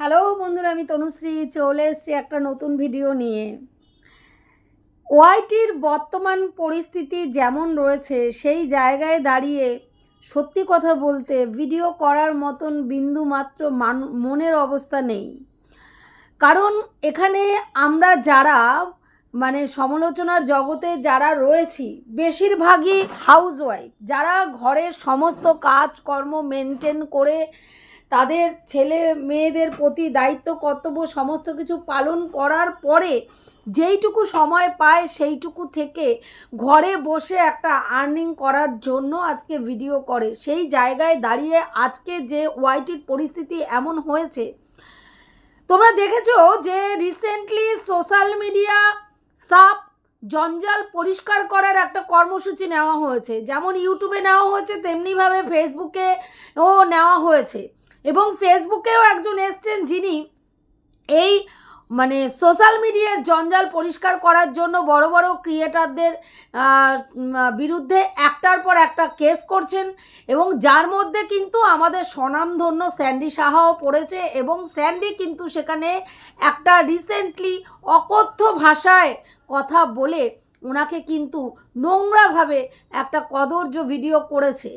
Hello বন্ধুরা, আমি তনুশ্রী চলে এসেছি একটা নতুন ভিডিও নিয়ে। ওয়াইটির বর্তমান পরিস্থিতি যেমন রয়েছে, সেই জায়গায় দাঁড়িয়ে সত্যি কথা বলতে ভিডিও করার মতন বিন্দু মাত্র মান মনের অবস্থা নেই। কারণ এখানে আমরা যারা মানে সমালোচনার জগতে যারা রয়েছি, বেশিরভাগই হাউসওয়াইফ যারা ঘরের সমস্ত কাজকর্ম মেনটেন করে তাদের ছেলে মেয়েদের প্রতি দায়িত্ব, কর্তব্য সমস্ত কিছু পালন করার পরে যেইটুকু সময় পায় সেইটুকু থেকে ঘরে বসে একটা আর্নিং করার জন্য আজকে ভিডিও করে। সেই জায়গায় দাঁড়িয়ে আজকে যে ওয়াইটির পরিস্থিতি এমন হয়েছে। তোমরা দেখেছ যে রিসেন্টলি সোশ্যাল মিডিয়া সাপ, জঞ্জাল পরিষ্কার করার একটা কর্মসূচি নেওয়া হয়েছে। যেমন ইউটিউবে নেওয়া হয়েছে, তেমনিভাবে ফেসবুকে ও নেওয়া হয়েছে। এবং ফেসবুকেও একজন এসছেন যিনি এই মানে সোশ্যাল মিডিয়ার জঞ্জাল পরিষ্কার করার জন্য বড় বড় ক্রিয়েটারদের বিরুদ্ধে একটার পর একটা কেস করছেন এবং যার মধ্যে কিন্তু আমাদের স্বনামধন্য স্যান্ডি সাহাও পড়েছে এবং স্যান্ডি কিন্তু সেখানে একটা রিসেন্টলি অকথ্য ভাষায় কথা বলে ওনাকে কিন্তু নোংরাভাবে একটা কদর্য ভিডিও করেছে।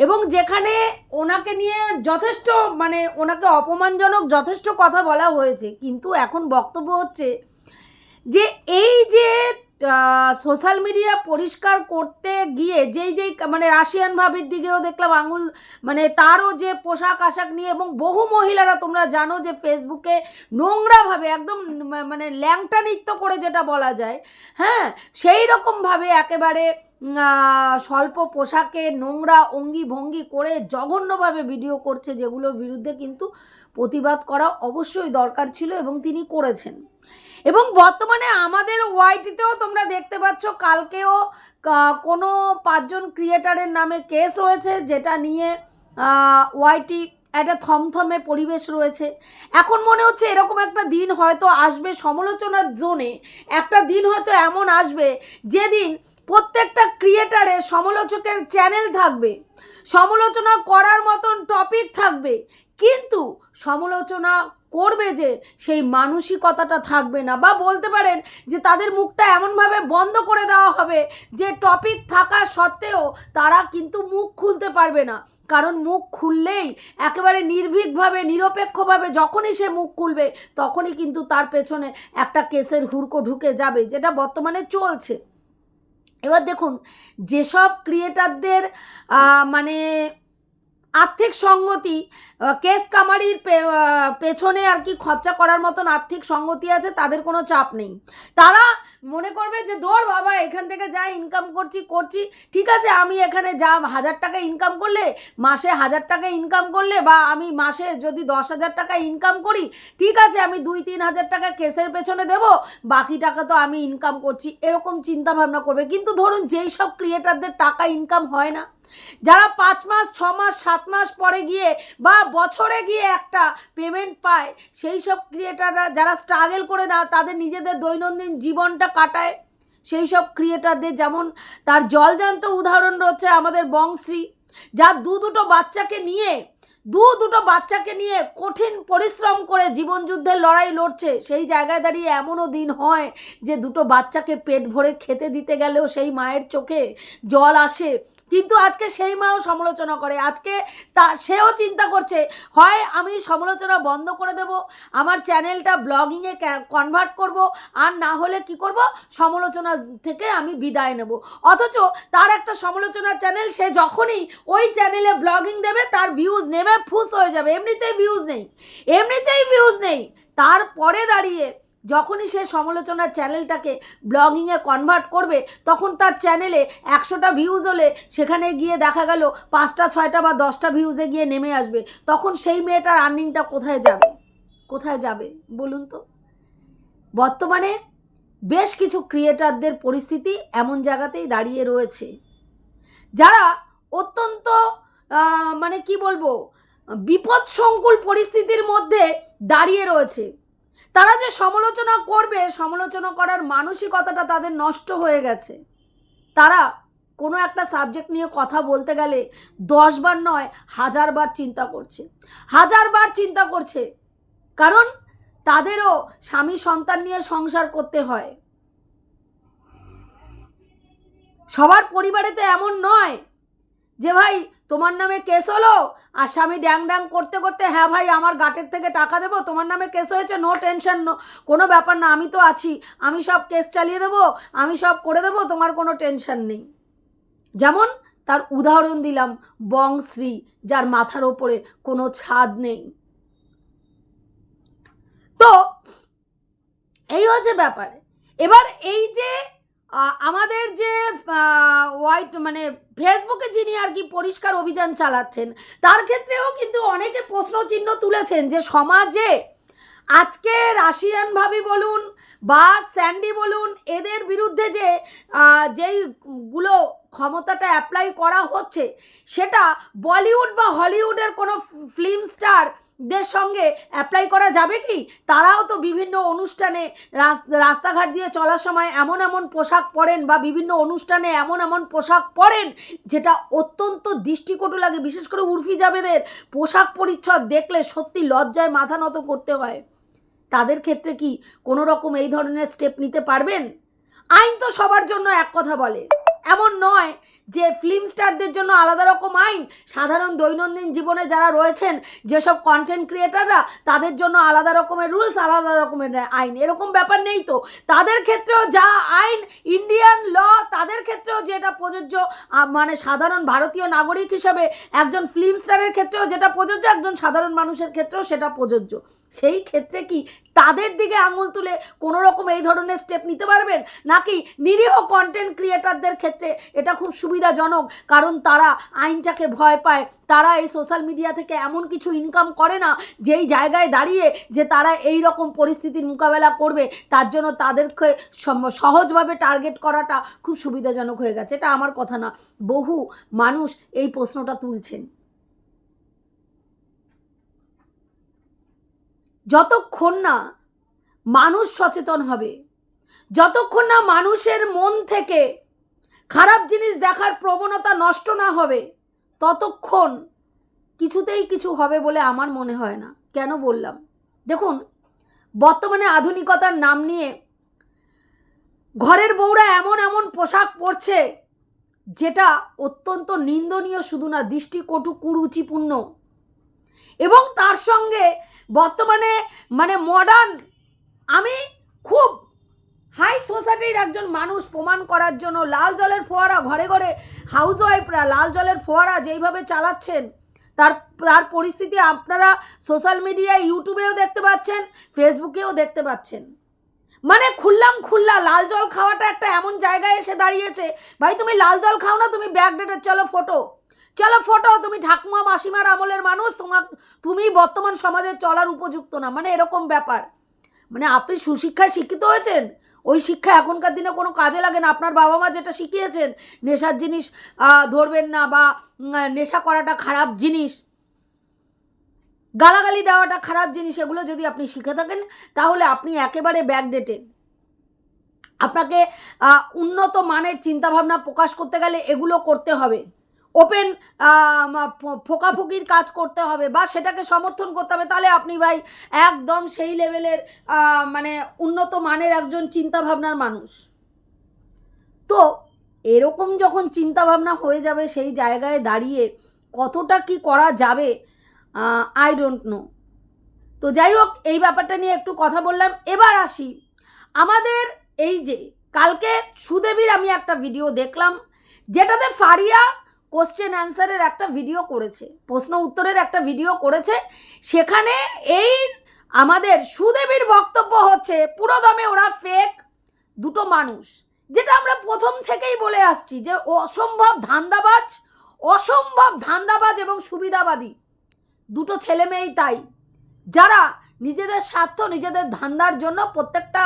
এবং যেখানে ওনাকে নিয়ে যথেষ্ট মানে ওনাকে অপমানজনক যথেষ্ট কথা বলা হয়েছে, কিন্তু এখন বক্তব্য হচ্ছে যে এই যে সোশ্যাল মিডিয়া পরিষ্কার করতে গিয়ে যেই যেই মানে রাশিয়ান ভাবির দিকেও দেখলাম আঙুল মানে তারও যে পোশাক আশাক নিয়ে এবং বহু মহিলারা তোমরা জানো যে ফেসবুকে নোংরাভাবে একদম মানে ল্যাংটা নৃত্য করে যেটা বলা যায় হ্যাঁ? সেই রকমভাবে একেবারে স্বল্প পোশাকে নোংরা অঙ্গি ভঙ্গি করে জঘন্যভাবে ভিডিও করছে যেগুলোর বিরুদ্ধে কিন্তু প্রতিবাদ করা অবশ্যই দরকার ছিল এবং তিনি করেছেন। এবং বর্তমানে আমাদের ওয়াইটিতেও তোমরা দেখতে পাচ্ছ কালকেও কোনো পাঁচজন ক্রিয়েটারের নামে কেস হয়েছে যেটা নিয়ে ওয়াইটি একটা থমথমে পরিবেশ রয়েছে। এখন মনে হচ্ছে এরকম একটা দিন হয়তো আসবে সমালোচনার জোনে। একটা দিন হয়তো এমন আসবে যেদিন প্রত্যেকটা ক্রিয়েটারের সমালোচকের চ্যানেল থাকবে, সমালোচনা করার মতন টপিক থাকবে। কিন্তু সমালোচনা করবে যে সেই মানসিকতাটা থাকবে না বা বলতে পারেন যে তাদের মুখটা এমনভাবে বন্ধ করে দেওয়া হবে যে টপিক থাকা সত্ত্বেও তারা কিন্তু মুখ খুলতে পারবে না। কারণ মুখ খুললেই একেবারে নির্ভীকভাবে, নিরপেক্ষভাবে যখনই সে মুখ খুলবে তখনই কিন্তু তার পেছনে একটা কেসের হুড়কো ঢুকে যাবে, যেটা বর্তমানে চলছে। এবার দেখুন, যেসব ক্রিয়েটারদের মানে আর্থিক সঙ্গতি কেস কামারির পেছনে আর কি খরচা করার মতন আর্থিক সঙ্গতি আছে, তাদের কোনো চাপ নেই। তারা মনে করবে যে, দৌড় বাবা, এখান থেকে যা ইনকাম করছি করছি। ঠিক আছে, আমি এখানে যা হাজার টাকা ইনকাম করলে, মাসে হাজার টাকা ইনকাম করলে বা আমি মাসে যদি দশ হাজার টাকা ইনকাম করি, ঠিক আছে, আমি দুই তিন হাজার টাকা কেসের পেছনে দেব, বাকি টাকা তো আমি ইনকাম করছি। এরকম চিন্তা ভাবনা করবে। কিন্তু ধরুন, যেই সব ক্রিয়েটারদের টাকা ইনকাম হয় না যারা পাঁচ মাস, ছ মাস, সাত মাস পরে গিয়ে বা বছরে গিয়ে একটা পেমেন্ট পায়, সেই সব ক্রিয়েটাররা যারা স্ট্রাগল করে না, তাদের নিজেদের দৈনন্দিন জীবনটা কাটায়। সেই সব ক্রিয়েটারদের যেমন তার জলজান্ত উদাহরণ রয়েছে আমাদের বংশ্রী যার দু দুটো বাচ্চাকে নিয়ে, দু দুটো বাচ্চাকে নিয়ে কঠিন পরিশ্রম করে জীবন যুদ্ধের লড়াই লড়ছে। সেই জায়গায় দাঁড়িয়ে এমনও দিন হয় যে দুটো বাচ্চাকে পেট ভরে খেতে দিতে গেলেও সেই মায়ের চোখে জল আসে। কিন্তু আজকে সেই মাও সমালোচনা করে। আজকে তা, সেও চিন্তা করছে, হয় আমি সমালোচনা বন্ধ করে দেব, আমার চ্যানেলটা ব্লগিংয়ে কনভার্ট করব, আর না হলে কি করব, সমালোচনা থেকে আমি বিদায় নেব। অথচ তার একটা সমালোচনার চ্যানেল, সে যখনই ওই চ্যানেলে ব্লগিং দেবে, তার ভিউজ নেবে, ফুস হয়ে যাবে, এমনিতেই ভিউজ নেই, এমনিতেই ভিউজ নেই। তারপরে দাঁড়িয়ে যখনই সে সমালোচনার চ্যানেলটাকে ব্লগিংয়ে কনভার্ট করবে, তখন তার চ্যানেলে একশোটা ভিউজ হলে সেখানে গিয়ে দেখা গেল পাঁচটা, ছয়টা বা দশটা ভিউজে গিয়ে নেমে আসবে। তখন সেই মেয়েটার আর্নিংটা কোথায় যাবে? কোথায় যাবে? বলুন তো। বর্তমানে বেশ কিছু ক্রিয়েটারদের পরিস্থিতি এমন জায়গাতেই দাঁড়িয়ে রয়েছে। যারা অত্যন্ত মানে কি বলব, বিপদসংকুল পরিস্থিতির মধ্যে দাঁড়িয়ে রয়েছে। তারা যে সমালোচনা করবে, সমালোচনা করার মানসিকতাটা তাদের নষ্ট হয়ে গেছে। তারা কোনো একটা সাবজেক্ট নিয়ে কথা বলতে গেলে দশবার নয় হাজারবার চিন্তা করছে। হাজারবার চিন্তা করছে। কারণ তাদেরও স্বামী সন্তান নিয়ে সংসার করতে হয়। সবার পরিবারে তো এমন নয়। যে ভাই, তোমার নামে কেস হলো? আর স্বামী ড্যাং ড্যাং করতে করতে হ্যাঁ ভাই, আমার গাটের থেকে টাকা দেবো? তোমার নামে কেস হয়েছে? নো টেনশন নো কোনো ব্যাপার না, আমি তো আছি। আমি সব কেস চালিয়ে দেবো, আমি সব করে দেবো, তোমার কোনো টেনশন নেই। যেমন তার উদাহরণ দিলাম, বংশ্রী, যার মাথার ওপরে কোনো ছাদ নেই। তো, এই হচ্ছে ব্যাপার। এবার এই যে আমাদের যে হোয়াইট মানে ফেসবুকে যিনি আর কি পরিষ্কার অভিযান চালাচ্ছেন, তার ক্ষেত্রেও কিন্তু অনেকে প্রশ্নচিহ্ন তুলেছেন যে সমাজে আজকে রাশিয়ান ভাবি বলুন বা স্যান্ডি বলুন, এদের বিরুদ্ধে যে যেইগুলো ক্ষমতাটা অ্যাপ্লাই করা হচ্ছে, সেটা বলিউড বা হলিউডের কোনো ফিল্ম স্টারদের সঙ্গে অ্যাপ্লাই করা যাবে কি? তারাও তো বিভিন্ন অনুষ্ঠানে রাস- রাস্তাঘাট দিয়ে চলার সময় এমন এমন পোশাক পরেন বা বিভিন্ন অনুষ্ঠানে এমন এমন পোশাক পরেন, যেটা অত্যন্ত দৃষ্টিকটু লাগে। বিশেষ করে উর্ফি জাবেদের পোশাক পরিচ্ছদ দেখলে সত্যি লজ্জায় মাথা নত করতে হয়। তাদের ক্ষেত্রে কি কোনো রকম এই ধরনের স্টেপ নিতে পারবেন? আইন তো সবার জন্য এক কথা বলে। এমন নয় যে ফিল্ম স্টারদের জন্য আলাদা রকম আইন। সাধারণ দৈনন্দিন জীবনে যারা রয়েছেন, যেসব কন্টেন্ট ক্রিয়েটাররা তাদের জন্য আলাদা রকমের রুলস আলাদা রকমের আইন। এরকম ব্যাপার নেই তো। তাদের ক্ষেত্রেও যা আইন ইন্ডিয়ান ল তাদের ক্ষেত্রেও যেটা প্রযোজ্য মানে সাধারণ ভারতীয় নাগরিক হিসাবে একজন ফিল্ম স্টারের ক্ষেত্রেও যেটা প্রযোজ্য, একজন সাধারণ মানুষের ক্ষেত্রেও সেটা প্রযোজ্য। সেই ক্ষেত্রে কি তাদের দিকে আঙুল তুলে কোনো রকম এই ধরনের স্টেপ নিতে পারবেন? নাকি নিরীহ কন্টেন্ট ক্রিয়েটারদের ক্ষেত্রে এটা খুব সুবিধাজনক? কারণ তারা আইনটাকে ভয় পায়, তারা এই সোশ্যাল মিডিয়া থেকে এমন কিছু ইনকাম করে না, যেই জায়গায় দাঁড়িয়ে যে তারা এই রকম পরিস্থিতির মোকাবেলা করবে, তার জন্য তাদেরকে সহজভাবে টার্গেট করাটা খুব সুবিধাজনক হয়ে গেছে। এটা আমার কথা না। বহু মানুষ এই প্রশ্নটা তুলছেন। যতক্ষণ না মানুষ সচেতন হবে, যতক্ষণ না মানুষের মন থেকে খারাপ জিনিস দেখার প্রবণতা নষ্ট না হবে, ততক্ষণ কিছুতেই কিছু হবে বলে আমার মনে হয় না। কেন বললাম? দেখুন, বর্তমানে আধুনিকতার নাম নিয়ে ঘরের বউরা এমন এমন পোশাক পরছে, যেটা অত্যন্ত নিন্দনীয় শুধু না, দৃষ্টিকটু কুরুচিপূর্ণ। এবং তার সঙ্গে বর্তমানে মানে মডার্ন আমি খুব হাই সোসাইটির একজন মানুষ প্রমাণ করার জন্য লাল জলের ফোয়ারা ঘরে ঘরে হাউস ওয়াইফরা লাল জলের ফোয়ারা যেইভাবে চালাচ্ছেন, তার তার পরিস্থিতি আপনারা সোশ্যাল মিডিয়ায় ইউটিউবেও দেখতে পাচ্ছেন ফেসবুকেও দেখতে পাচ্ছেন। মানে খুললাম খুললা, লাল জল খাওয়াটা একটা এমন জায়গায় এসে দাঁড়িয়েছে, ভাই তুমি লাল জল খাও না, তুমি ব্যাকডেটের চলো ফটো চলো ফটো, তুমি ঠাকুমা মাসিমার আমলের মানুষ তোমার তুমি বর্তমান সমাজে চলার উপযুক্ত না মানে এরকম ব্যাপার। মানে আপনি সুশিক্ষায় শিক্ষিত হয়েছেন? ওই শিক্ষা এখনকার দিনে কোনো কাজে লাগে না। আপনার বাবা মা যেটা শিখিয়েছেন, নেশার জিনিস ধরবেন না বা নেশা করাটা খারাপ জিনিস, গালাগালি দেওয়াটা খারাপ জিনিস, এগুলো যদি আপনি শিখে থাকেন, তাহলে আপনি একেবারে ব্যাগ ব্যাকডেটেড আপনাকে উন্নত মানের চিন্তাভাবনা প্রকাশ করতে গেলে এগুলো করতে হবে। ওপেন ফোকাফুকির কাজ করতে হবে বা সেটাকে সমর্থন করতে হবে, তাহলে আপনি ভাই একদম সেই লেভেলের মানে উন্নত মানের একজন চিন্তাভাবনার মানুষ। তো এরকম যখন চিন্তাভাবনা হয়ে যাবে সেই জায়গায় দাঁড়িয়ে কতটা কি করা যাবে আই ডোন্ট নো তো যাই হোক, এই ব্যাপারটা নিয়ে একটু কথা বললাম। এবার আসি। আমাদের এই যে, কালকে সুদেবীর আমি একটা ভিডিও দেখলাম, যেটাতে ফারিয়া কোশ্চেন অ্যান্সারের একটা ভিডিও করেছে, প্রশ্ন উত্তরের একটা ভিডিও করেছে। সেখানে এই আমাদের সুদেবীর বক্তব্য হচ্ছে, পুরোদমে ওরা ফেক দুটো মানুষ। যেটা আমরা প্রথম থেকেই বলে আসছি যে অসম্ভব ধান্দাবাজ অসম্ভব ধান্দাবাজ এবং সুবিধাবাদী। দুটো ছেলে মেয়েই তাই। যারা নিজেদের স্বার্থ, নিজেদের ধান্দার জন্য প্রত্যেকটা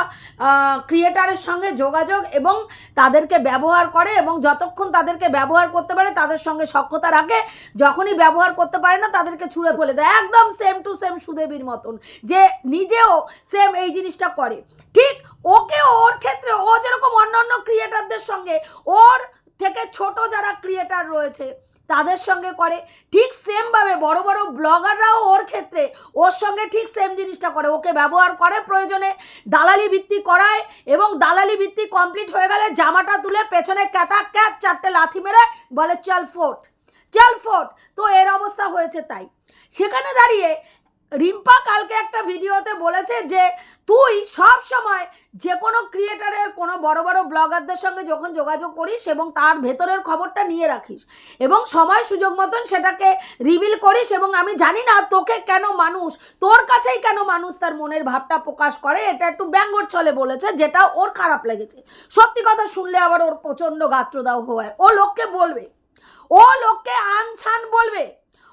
ক্রিয়েটারের সঙ্গে যোগাযোগ এবং তাদেরকে ব্যবহার করে এবং যতক্ষণ তাদেরকে ব্যবহার করতে পারে, তাদের সঙ্গে সক্ষতা রাখে, যখনই ব্যবহার করতে পারে না, তাদেরকে ছুঁড়ে ফেলে দেয়। একদম সেম টু সেম সুদেবীর মতন, যে নিজেও সেম এই জিনিসটা করে। ঠিক ওকে ওর ক্ষেত্রে, ও যেরকম অন্য অন্য ক্রিয়েটারদের সঙ্গে, ওর থেকে ছোট যারা ক্রিয়েটার রয়েছে তাদের সঙ্গে করে, ঠিক সেমভাবে বড় বড় ব্লগাররাও ওর ক্ষেত্রে, ওর সঙ্গে ঠিক সেম জিনিসটা করে। ওকে ব্যবহার করে প্রয়োজনে দালালি ভিত্তি করায় এবং দালালি ভিত্তি কমপ্লিট হয়ে গেলে জামাটা তুলে পেছনে ক্যাতা ক্যাত চারটে লাথি মেরে বলে, চল ফোর্ট চল ফোর্ট তো এর অবস্থা হয়েছে তাই। সেখানে দাঁড়িয়ে রিম্পা কালকে একটা ভিডিওতে বলেছে যে, তুই সব সময় যে কোনো ক্রিয়েটারের কোনো বড় বড় ব্লগারদের সঙ্গে যখন যোগাযোগ করিস এবং তার ভেতরের খবরটা নিয়ে রাখিস এবং সময় সুযোগ মতন সেটাকে রিভিল করিস এবং আমি জানি না তোকে কেন মানুষ, তোর কাছেই কেন মানুষ তার মনের ভাবটা প্রকাশ করে, এটা একটু ব্যঙ্গর ছলে বলেছে, যেটা ওর খারাপ লেগেছে। সত্যি কথা শুনলে আবার ওর প্রচণ্ড গাত্রদাহ হয়। ও লোককে বলবে, ও লোককে আনছান বলবে।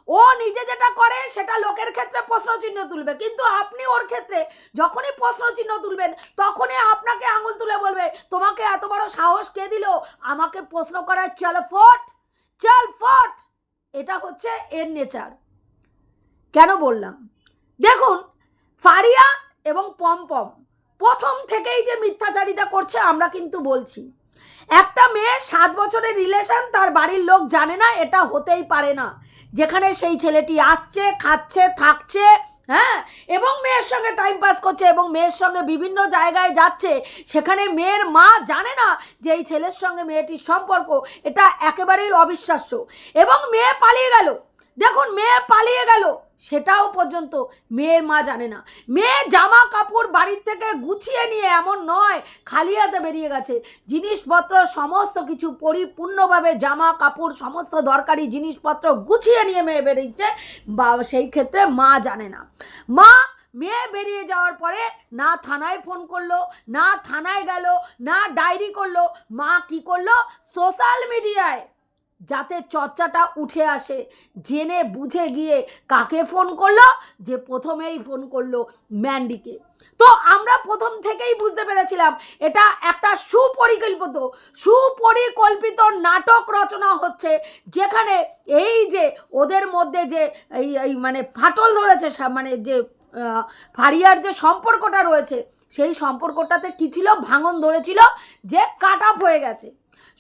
ও নিজে যেটা করে, সেটা লোকের ক্ষেত্রে প্রশ্নচিহ্ন তুলবে। কিন্তু আপনি ওর ক্ষেত্রে যখনই প্রশ্নচিহ্ন তুলবেন, তখনই আপনাকে আঙুল তুলে বলবে, তোমাকে এত বড় সাহস কে দিল? আমাকে প্রশ্ন করার চল ফট চল ফট। এটা হচ্ছে এর নেচার। কেন বললাম? দেখুন, ফারিয়া এবং পমপম প্রথম থেকেই যে মিথ্যাচারিতা করছে, আমরা কিন্তু বলছি। একটা মেয়ে সাত বছরের রিলেশন তার বাড়ির লোক জানে না, এটা হতেই পারে না। যেখানে সেই ছেলেটি আসছে, খাচ্ছে, থাকছে হ্যাঁ? এবং মেয়ের সঙ্গে টাইম পাস করছে এবং মেয়ের সঙ্গে বিভিন্ন জায়গায় যাচ্ছে, সেখানে মেয়ের মা জানে না যে এই ছেলের সঙ্গে মেয়েটির সম্পর্ক, এটা একেবারেই অবিশ্বাস্য। এবং মেয়ে পালিয়ে গেল। দেখুন, মেয়ে পালিয়ে গেল। সেটাও পর্যন্ত মেয়ের মা জানে না। মেয়ে জামা কাপড় বাড়ির থেকে গুছিয়ে নিয়ে এমন নয়, খালি হাতে বেরিয়ে গেছে। জিনিসপত্র সমস্ত কিছু পরিপূর্ণভাবে জামা কাপড় সমস্ত দরকারি জিনিসপত্র গুছিয়ে নিয়ে মেয়ে বেরিয়েছে। বা সেই ক্ষেত্রে মা জানে না। মা মেয়ে বেরিয়ে যাওয়ার পরে না থানায় ফোন করল, না থানায় গেল, না ডায়েরি করল। মা কি করল? সোশ্যাল মিডিয়ায় যাতে চর্চাটা উঠে আসে। জেনে বুঝে গিয়ে কাকে ফোন করল? যে প্রথমেই ফোন করল ম্যান্ডিকে। তো আমরা প্রথম থেকেই বুঝতে পেরেছিলাম, এটা একটা সুপরিকল্পিত সুপরিকল্পিত নাটক রচনা হচ্ছে, যেখানে এই যে ওদের মধ্যে যে এই এই মানে ফাটল ধরেছে মানে যে ফারিয়ার যে সম্পর্কটা রয়েছে, সেই সম্পর্কটাতে কী ছিল? ভাঙন ধরেছিল যে কাট হয়ে গেছে।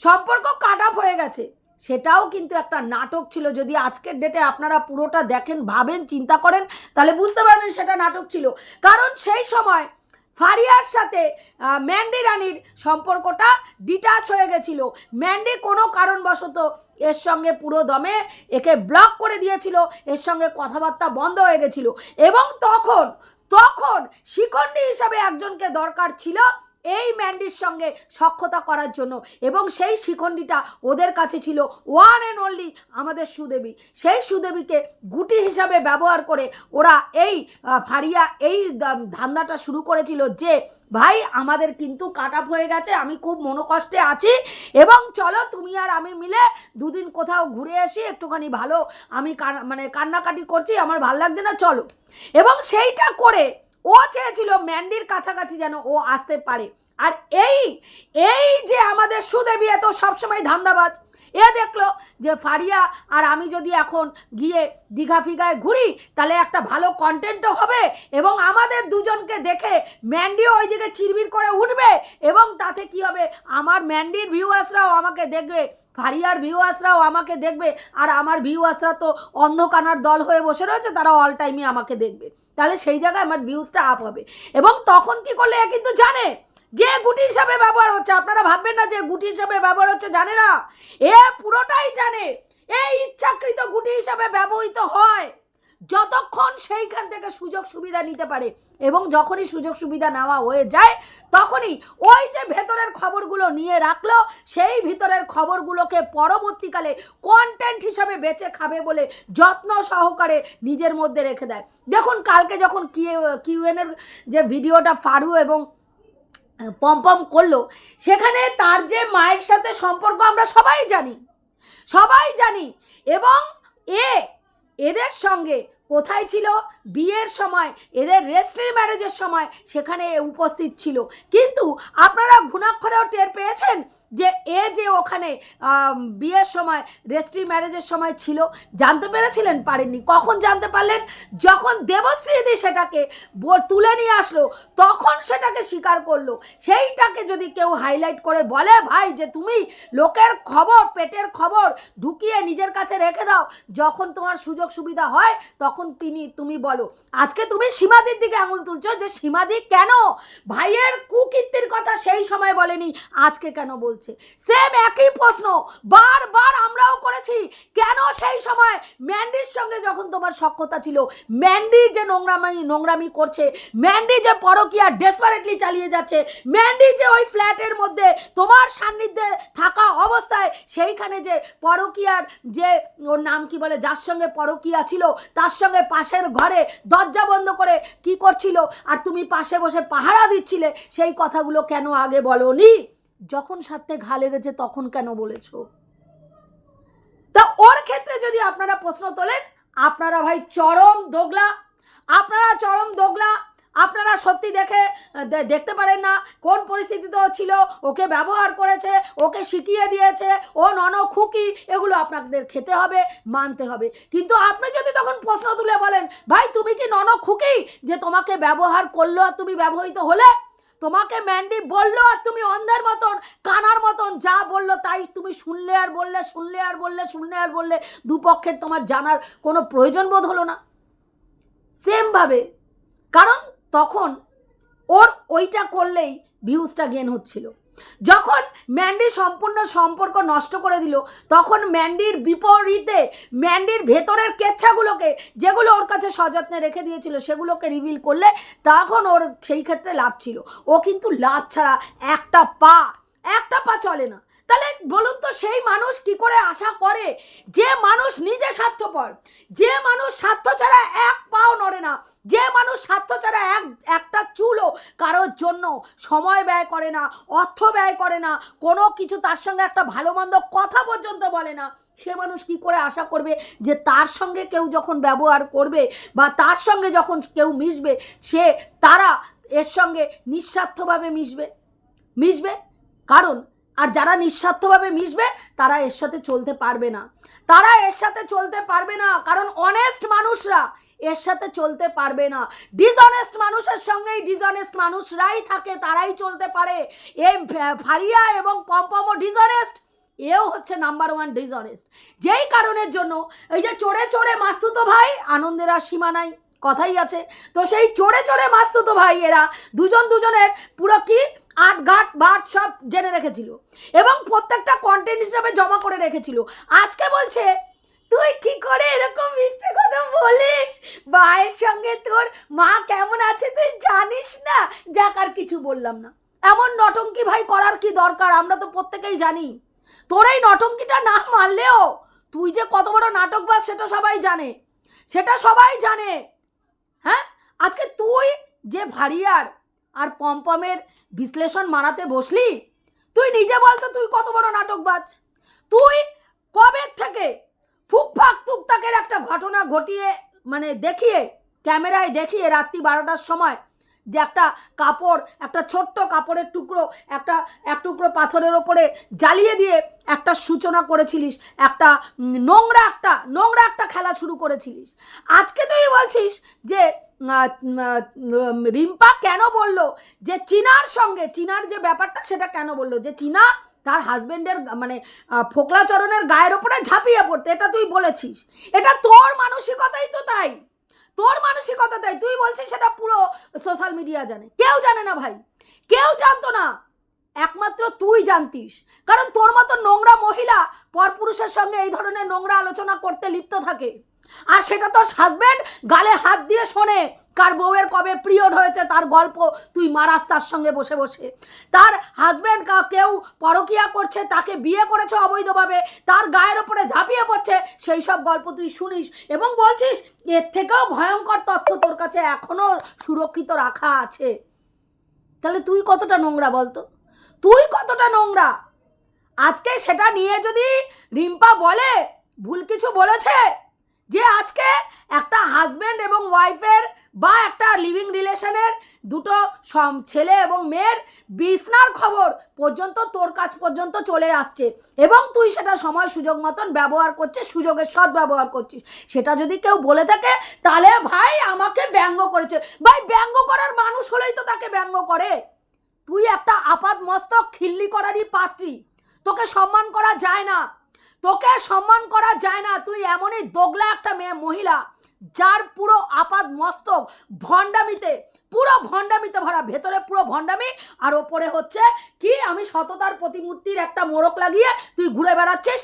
সম্পর্ক কাট হয়ে গেছে। সেটাও কিন্তু একটা নাটক ছিল। যদি আজকের ডেটে আপনারা পুরোটা দেখেন, ভাবেন, চিন্তা করেন, তাহলে বুঝতে পারবেন সেটা নাটক ছিল। কারণ সেই সময় ফারিয়ার সাথে ম্যান্ডি রানীর সম্পর্কটা ডিটাচ হয়ে গেছিল। ম্যান্ডি কোনো কারণবশত এর সঙ্গে পুরো দমে একে ব্লক করে দিয়েছিল, এর সঙ্গে কথাবার্তা বন্ধ হয়ে গেছিল। এবং তখন তখন শিখণ্ডী হিসাবে একজনকে দরকার ছিল এই ম্যান্ডির সঙ্গে সক্ষতা করার জন্য। এবং সেই শিখণ্ডীটা ওদের কাছে ছিল ওয়ান অ্যান্ড অনলি আমাদের সুদেবী। সেই সুদেবীকে গুটি হিসাবে ব্যবহার করে ওরা এই ফারিয়া এই ধান্দাটা শুরু করেছিল যে, ভাই, আমাদের কিন্তু কাট আপ হয়ে গেছে, আমি খুব মনোকষ্টে আছি। এবং চলো তুমি আর আমি মিলে দুদিন কোথাও ঘুরে আসি, একটুখানি ভালো আমি মানে কান্নাকাটি করছি, আমার ভালো লাগছে না, চলো। এবং সেইটা করে ও চেয়েছিল ম্যান্ডির কাছাকাছি যেন ও আসতে পারে। আর এই এই যে আমাদের সুদেবী এত সবসময় ধান্দাবাজ, এ দেখল যে ফারিয়া আর আমি যদি এখন গিয়ে দীঘা ফিগায় ঘুরি, তাহলে একটা ভালো কন্টেন্টও হবে এবং আমাদের দুজনকে দেখে ম্যান্ডিও ওইদিকে চিরবির করে উঠবে এবং তাতে কি হবে? আমার ম্যান্ডির ভিউয়ার্সরাও আমাকে দেখবে, ফারিয়ার ভিউয়ার্সরাও আমাকে দেখবে, আর আমার ভিউয়ার্সরা তো অন্ধকানার দল হয়ে বসে রয়েছে তারা অল টাইমই আমাকে দেখবে। তাহলে সেই জায়গায় আমার ভিউজটা আপ হবে। এবং তখন কি করলে কিন্তু জানে যে গুটি হিসাবে ব্যবহার হচ্ছে। আপনারা ভাববেন না যে গুটি হিসাবে ব্যবহার হচ্ছে, জানে না। এ পুরোটাই জানে। এই ইচ্ছাকৃত গুটি হিসাবে ব্যবহৃত হয়। যতক্ষণ সেইখান থেকে সুযোগ সুবিধা নিতে পারে এবং যখনই সুযোগ সুবিধা নেওয়া হয়ে যায়, তখনই ওই যে ভেতরের খবরগুলো নিয়ে রাখল, সেই ভিতরের খবরগুলোকে পরবর্তীকালে কন্টেন্ট হিসাবে বেঁচে খাবে বলে যত্ন সহকারে নিজের মধ্যে রেখে দেয়। দেখুন, কালকে যখন কিউএনের যে ভিডিওটা ফারু এবং পম্পম করল, সেখানে তার যে মায়ের সাথে সম্পর্ক আমরা সবাই জানি সবাই জানি এবং এ এদের সঙ্গে কোথায় ছিল? বিয়ের সময়, এদের রেজিস্ট্রি ম্যারেজের সময় সেখানে উপস্থিত ছিল। কিন্তু আপনারা ঘুণাক্ষরেও টের পেয়েছেন যে এ যে ওখানে বিয়ের সময়, রেজিস্ট্রি ম্যারেজের সময় ছিল, জানতে পেরেছিলেন? পারেননি। কখন জানতে পারলেন? যখন দেবশ্রীদি সেটাকে তুলে নিয়ে আসলো, তখন সেটাকে স্বীকার করল। সেইটাকে যদি কেউ হাইলাইট করে বলে, ভাই, যে তুমি লোকের খবর, পেটের খবর ঢুকিয়ে নিজের কাছে রেখে দাও, যখন তোমার সুযোগ সুবিধা হয়, তখন তিনি, তুমি বলো, আজকে তুমি সীমাদির দিকে আঙুল তুলছো যে সীমাদি কেন ভাইয়ের কুকীর্তির কথা সেই সময় বলেনি, আজকে কেন বলছে? সেম একই প্রশ্ন, বারবার আমরাও করেছি, কেন সেই সময় ম্যান্ডির সঙ্গে যখন তোমার সক্ষতা ছিল, ম্যান্ডি যে নোংরামি নোংরামি করছে, ম্যান্ডি যে পরকিয়া ডেসপারেটলি চালিয়ে যাচ্ছে, ম্যান্ডি যে ওই ফ্ল্যাটের মধ্যে তোমার সান্নিধ্যে থাকা অবস্থায়, সেইখানে যে পরকিয়ার যে ওর নাম কি বলে, যার সঙ্গে পরকিয়া ছিল, তার সঙ্গে পাশের ঘরে দরজা বন্ধ করে কি করছিল? আর তুমি পাশে বসে পাহারা দিচ্ছিলে, সেই কথাগুলো কেন আগে বলনি? যখন সাথে ঘা লেগেছে তখন কেন বলেছ? তা ওর ক্ষেত্রে যদি আপনারা প্রশ্ন তোলেন, আপনারা ভাই চরম দোগলা। আপনারা চরম দোগলা আপনারা সত্যি দেখে দেখতে পারেন না কোন পরিস্থিতিতে ছিল। ওকে ব্যবহার করেছে, ওকে শিখিয়ে দিয়েছে, ও নন খুকি, এগুলো আপনাদের খেতে হবে, মানতে হবে। কিন্তু আপনি যদি তখন প্রশ্ন তুলে বলেন, ভাই, তুমি কি নন খুকি যে তোমাকে ব্যবহার করল আর তুমি ব্যবহৃত হলে? তোমাকে ম্যান্ডি বলল আর তুমি অন্ধের মতন, কানার মতন যা বলল তাই তুমি শুনলে আর বললে, শুনলে আর বললে, শুনলে আর বললে, দুপক্ষের তোমার জানার কোনো প্রয়োজন বোধ হলো না? সেমভাবে, কারণ তখন ওর ওইটা করলেই ভিউজটা গেন হচ্ছিল। যখন ম্যান্ডি সম্পূর্ণ সম্পর্ক নষ্ট করে দিল, তখন ম্যান্ডির বিপরীতে ম্যান্ডির ভেতরের কেচ্ছাগুলোকে, যেগুলো ওর কাছে সযত্নে রেখে দিয়েছিল, সেগুলোকে রিভিল করলে তখন ওর সেই ক্ষেত্রে লাভ ছিল। ও কিন্তু লাভ ছাড়া একটা পা একটা পা চলে না। তাহলে বলুন তো সেই মানুষ কি করে আশা করে? যে মানুষ নিজে স্বার্থপর, যে মানুষ স্বার্থ ছাড়া এক পাও নড়ে না, যে মানুষ স্বার্থ ছাড়া এক, একটা চুলও কারোর জন্য সময় ব্যয় করে না, অর্থ ব্যয় করে না, কোনো কিছু তার সঙ্গে একটা ভালো মন্দ কথা পর্যন্ত বলে না, সে মানুষ কি করে আশা করবে যে তার সঙ্গে কেউ যখন ব্যবহার করবে বা তার সঙ্গে যখন কেউ মিশবে, সে তারা এর সঙ্গে নিঃস্বার্থভাবে মিশবে? মিশবে? কারণ আর যারা নিঃস্বার্থভাবে মিশবে, তারা এর সাথে চলতে পারবে না। তারা এর সাথে চলতে পারবে না, কারণ অনেস্ট মানুষরা এর সাথে চলতে পারবে না। ডিসঅনেস্ট মানুষের সঙ্গেই ডিসঅনেস্ট মানুষরাই থাকে, তারাই চলতে পারে। ফা- ফারিয়া এবং পম্পমও ডিসঅনেস্ট এও হচ্ছে নাম্বার ওয়ান ডিসঅনেস্ট যেই কারণের জন্য, এই যে চড়ে চড়ে মাস্তুতো ভাই, আনন্দের আর সীমা নাই। কথাই আছে। তো সেই চড়ে চড়ে তো ভাই এরা। দুজন দুজনের পুরো কি? আট ঘাট, বাট সব জেনে রেখেছিল। এবং প্রত্যেকটা কন্টেন্ট হিসাবে জমা করে রেখেছিল। আজকে বলছে, তুই কি করে এরকম মিথ্যে কথা বলিস? মায়ের সঙ্গে তোর মা কেমন আছে তুই জানিস না? যাক, আর কিছু বললাম না। এমন নটঙ্কি ভাই করার কি দরকার? আমরা তো প্রত্যেকেই জানি। তোর এই নটঙ্কিটা না মানলেও, তুই যে কত বড় নাটকবাজ, সেটা সবাই জানে। সেটা সবাই জানে। আজকে তুই যে ভারিয়ার আর পমপমের বিশ্লেষণ মারাতে বসলি, তুই নিজে বলতো তুই কত বড় নাটকবাজ। তুই কবে থেকে ফুকফাক তুকতাকের একটা ঘটনা ঘটিয়ে মানে দেখিয়ে, ক্যামেরায় দেখিয়ে রাত্রি বারোটার সময় যে একটা কাপড়, একটা ছোট্ট কাপড়ের টুকরো, একটা, এক টুকরো পাথরের ওপরে জ্বালিয়ে দিয়ে একটা সূচনা করেছিলিস, একটা নোংরা একটা নোংরা একটা খেলা শুরু করেছিলিস। আজকে তুই বলছিস যে রিম্পা কেন বলল? যে চীনার সঙ্গে, চীনার যে ব্যাপারটা সেটা কেন বলল? যে চীনা তার হাজবেন্ডের মানে ফোকলাচরণের গায়ের ওপরে ঝাঁপিয়ে পড়তে, এটা তুই বলেছিস। এটা তোর মানসিকতাই তো তাই। তোর মানসিকতা তাই, তুই বলছিস সেটা পুরো সোশ্যাল মিডিয়া জানে। কেউ জানে না ভাই, কেউ জানতো না, একমাত্র তুই জানতিস। কারণ তোর মতো নোংরা মহিলা পরপুরুষের সঙ্গে এই ধরনের নোংরা আলোচনা করতে লিপ্ত থাকে। আর সেটা তোর হাজব্যান্ড গালে হাত দিয়ে শোনে। কার বউয়ের কবে পিরিয়ড হয়েছে তার গল্প তুই মারাস তার সঙ্গে বসে বসে। তার হাজব্যান্ড কেউ পরকিয়া করছে, তাকে বিয়ে করেছে অবৈধভাবে, তার গায়ের ওপরে ঝাঁপিয়ে পড়ছে, সেই সব গল্প তুই শুনিস এবং বলছিস, এর থেকেও ভয়ঙ্কর তথ্য তোর কাছে এখনও সুরক্ষিত রাখা আছে। তাহলে তুই কতটা নোংরা বলতো? তুই কতটা নোংরা? আজকে সেটা নিয়ে যদি রিম্পা বলে, ভুল কিছু বলেছে যে আজকে একটা হাজব্যান্ড এবং ওয়াইফের বা একটা লিভিং রিলেশনের দুটো ছেলে এবং মেয়ের বিছনার খবর পর্যন্ত, তোর কাছ পর্যন্ত চলে আসছে। এবং তুই সেটা সময় সুযোগ মতন ব্যবহার করছিস, সুযোগের সৎ ব্যবহার করছিস। সেটা যদি কেউ বলে থাকে, তাহলে ভাই আমাকে ব্যঙ্গ করেছে। ভাই, ব্যঙ্গ করার মানুষ হলেই তো তাকে ব্যঙ্গ করে। তুই একটা আপাদ মস্তক খিল্লি করারই পাত্রী। তোকে সম্মান করা যায় না। তোকে সম্মান করা যায় না। তুই এমনই দোগলা একটা মেয়ে মহিলা, যার পুরো আপাদ মস্তক ভণ্ডামিতে পুরো ভণ্ডামিতে ভরা ভেতরে পুরো ভণ্ডামি, আর ওপরে হচ্ছে কি আমি সততার প্রতিমূর্তির একটা মোড়ক লাগিয়ে তুই ঘুরে বেড়াচ্ছিস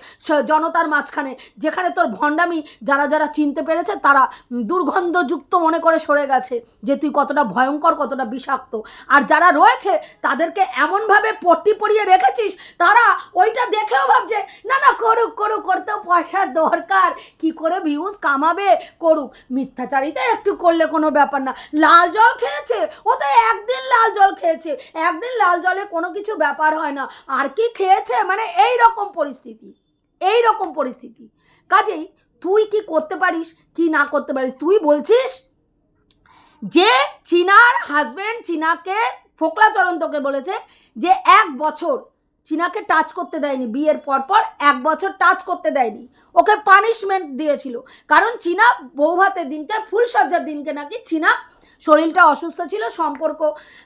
জনতার মাঝখানে, যেখানে তোর ভণ্ডামি যারা যারা চিনতে পেরেছে তারা দুর্গন্ধযুক্ত মনে করে সরে গেছে যে তুই কতটা ভয়ঙ্কর, কতটা বিষাক্ত। আর যারা রয়েছে তাদেরকে এমনভাবে পট্টি পরিয়ে রেখেছিস, তারা ওইটা দেখেও ভাবছে, না না, করুক করুক করতেও পয়সার দরকার। কি করে ভিউজ কামাবে? করুক। মিথ্যাচারিতা একটু করলে কোনো ব্যাপার না। লাল জল খেয়েছে? ও তো একদিন লাল জল খেয়েছে। একদিন লাল জলে কোনো কিছু ব্যাপার হয় না। আর কি খেয়েছে? মানে এই রকম পরিস্থিতি। এই রকম পরিস্থিতি। কাজেই তুই কি করতে পারিস? কি না করতে পারিস? তুই বলছিস যে চীনার হাজবেন্ড চীনাকে ফোকলাচরণ তোকে বলেছে যে এক বছর চীনাকে টাচ করতে দেয়নি। বিয়ের পর পর এক বছর টাচ করতে দেয়নি। ওকে পানিশমেন্ট দিয়েছিল। কারণ চীনা বৌভাতের দিনকে ফুলসজ্জার দিনকে নাকি চীনা শরীরটা অসুস্থ ছিল, সম্পর্ক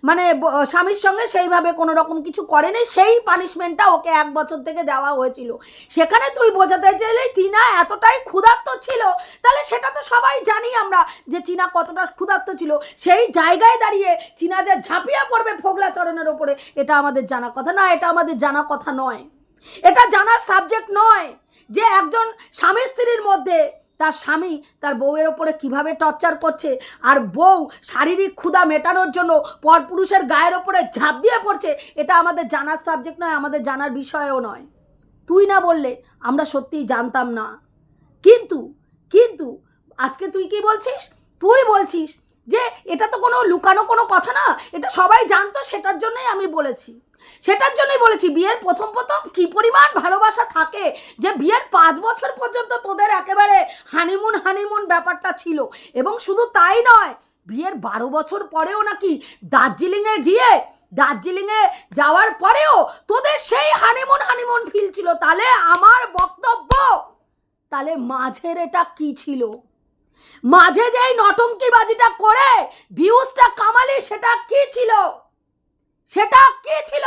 মানে স্বামীর সঙ্গে সেইভাবে কোনো রকম কিছু করেনি, সেই পানিশমেন্টটা ওকে এক বছর থেকে দেওয়া হয়েছিল। সেখানে তুই বোঝাতে চাইলে চীনা এতটাই ক্ষুধার্ত ছিল, তাহলে সেটা তো সবাই জানি আমরা যে চীনা কতটা ক্ষুধার্ত ছিল। সেই জায়গায় দাঁড়িয়ে চীনা যে ঝাঁপিয়ে পড়বে ফোগলা চরণের ওপরে, এটা আমাদের জানা কথা না, এটা আমাদের জানা কথা নয়। এটা জানার সাবজেক্ট নয় যে একজন স্বামী স্ত্রীর মধ্যে তার স্বামী তার বউয়ের ওপরে কীভাবে টর্চার করছে, আর বউ শারীরিক ক্ষুধা মেটানোর জন্য পরপুরুষের গায়ের ওপরে ঝাঁপ দিয়ে পড়ছে, এটা আমাদের জানার সাবজেক্ট নয়, আমাদের জানার বিষয়ও নয়। তুই না বললে আমরা সত্যিই জানতাম না। কিন্তু কিন্তু আজকে তুই কি বলছিস? তুই বলছিস যে এটা তো কোনো লুকানো কোনো কথা না, এটা সবাই জানতো, সেটার জন্যই আমি বলেছি। সেটার জন্যই বলেছি, বিয়ের প্রথম প্রথম কি পরিমাণ ভালোবাসা থাকে যে বিয়ের পাঁচ বছর পর্যন্ত তোদের একেবারে হানিমুন হানিমুন ব্যাপারটা ছিল। এবং শুধু তাই নয়, বিয়ের বারো বছর পরেও নাকি দার্জিলিংয়ে গিয়ে, দার্জিলিংয়ে যাওয়ার পরেও তোদের সেই হানিমুন হানিমুন ফিল ছিল। তাহলে আমার বক্তব্য, তাহলে মাঝের এটা কি ছিল? মাঝে যেই নটঙ্কি বাজিটা করে, ভিউজটা কামালি সেটা কি ছিল? সেটা কি ছিল?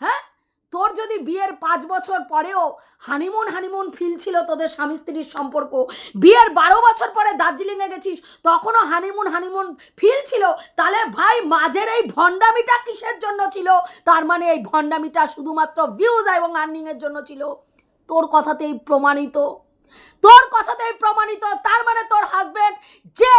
হ্যাঁ? তোর যদি বিয়ের পাঁচ বছর পরেও হানিমুন হানিমুন ফিল ছিল তোদের স্বামী স্ত্রীর সম্পর্ক, বিয়ের বারো বছর পরে দার্জিলিংয়ে গেছিস, তখনও হানিমুন হানিমুন ফিল ছিল, তাহলে ভাই মাঝের এই ভণ্ডামিটা কিসের জন্য ছিল? তার মানে এই ভণ্ডামিটা শুধুমাত্র ভিউজ এবং আর্নিংয়ের জন্য ছিল। তোর কথাতেই প্রমাণিত। তোর কথাতেই প্রমাণিত, তার মানে তোর হাজবেন্ড যে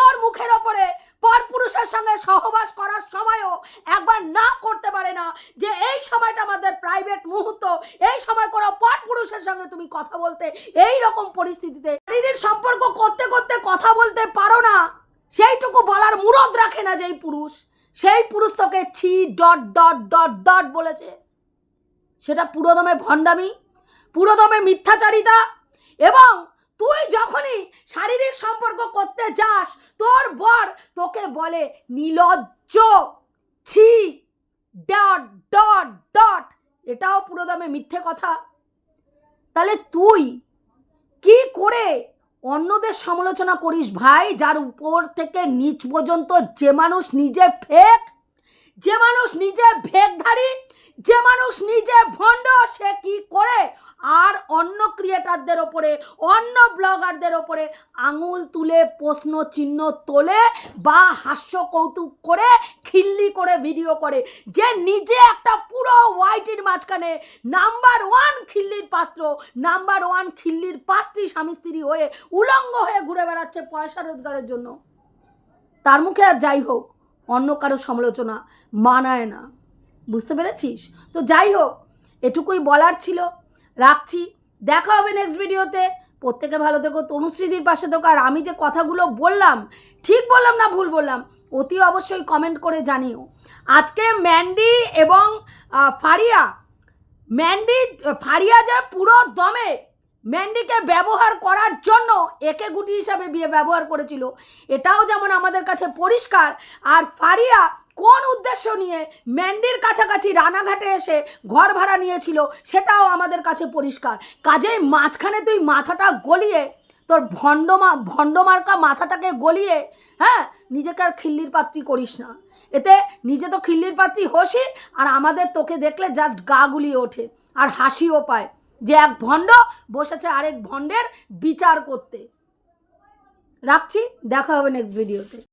তোর মুখের ওপরে পরপুরুষের সঙ্গে সহবাস করার সময়ও একবার না করতে পারে না যে এই সময়টা আমাদের প্রাইভেট মুহূর্ত, এই সময় কোনো পরপুরুষের সঙ্গে তুমি কথা বলতে এই রকম পরিস্থিতিতে শারীরিক সম্পর্ক করতে করতে কথা বলতে পারো না। সেইটুকু বলার মুরদ রাখে না যেই পুরুষ। সেই পুরুষ তোকে ছি, ডট ডট ডট ডট বলেছে। সেটা পুরোদমে ভণ্ডামি, পুরোদমে মিথ্যাচারিতা এবং তুই যখনই শারীরিক সম্পর্ক করতে যাস, তোর বর তোকে বলে, নিলজ্জ, ছি, ডট ডট ডট। এটাও পুরোদমে মিথ্যে কথা। তাহলে তুই কি করে অন্যদের সমালোচনা করিস ভাই, যার উপর থেকে নিচ পর্যন্ত যে মানুষ নিজে ফেক যে মানুষ নিজে ভেকধারী যে মানুষ নিজে ভণ্ড, সে কি করে? আর অন্য ক্রিয়েটারদের ওপরে, অন্য ব্লগারদের ওপরে আঙুল তুলে, প্রশ্ন চিহ্ন তোলে বা হাস্য কৌতুক করে, খিল্লি করে ভিডিও করে, যে নিজে একটা পুরো ওয়াইটির মাঝখানে নাম্বার ওয়ান খিল্লির পাত্র নাম্বার ওয়ান খিল্লির পাত্রী স্বামী স্ত্রী হয়ে উলঙ্গ হয়ে ঘুরে বেড়াচ্ছে পয়সা রোজগারের জন্য। তার মুখে আর যাই হোক অন্য কারও সমালোচনা মানায় না। বুঝতে পেরেছিস? তো যাই হোক, এটুকুই বলার ছিল। রাখছি। দেখা হবে নেক্সট ভিডিওতে প্রত্যেকে ভালো থেকো। তনুশ্রীদির পাশে থেকো। আর আমি যে কথাগুলো বললাম, ঠিক বললাম না ভুল বললাম, অতি অবশ্যই কমেন্ট করে জানিও। আজকে ম্যান্ডি এবং ফারিয়া, ম্যান্ডি, ফারিয়া যে পুরো দমে ম্যান্ডিকে ব্যবহার করার জন্য একে গুটি হিসাবে বিয়ে ব্যবহার করেছিল। এটাও যেমন আমাদের কাছে পরিষ্কার, আর ফারিয়া কোন উদ্দেশ্য নিয়ে ম্যান্ডির কাছাকাছি রানাঘাটে এসে ঘর ভাড়া নিয়েছিল সেটাও আমাদের কাছে পরিষ্কার। কাজেই মাঝখানে তুই মাথাটা গলিয়ে, তোর ভণ্ডমা ভণ্ডমার্কা মাথাটাকে গলিয়ে হ্যাঁ নিজেকে আর খিল্লির পাত্রী করিস না। এতে নিজে তো খিল্লির পাত্রী হসি আর আমাদের তোকে দেখলে জাস্ট গা গুলিয়ে ওঠে, আর হাসিও পায়। যে এক ভণ্ড বসেছে আরেক ভণ্ডের বিচার করতে। রাখছি দেখা হবে নেক্সট ভিডিওতে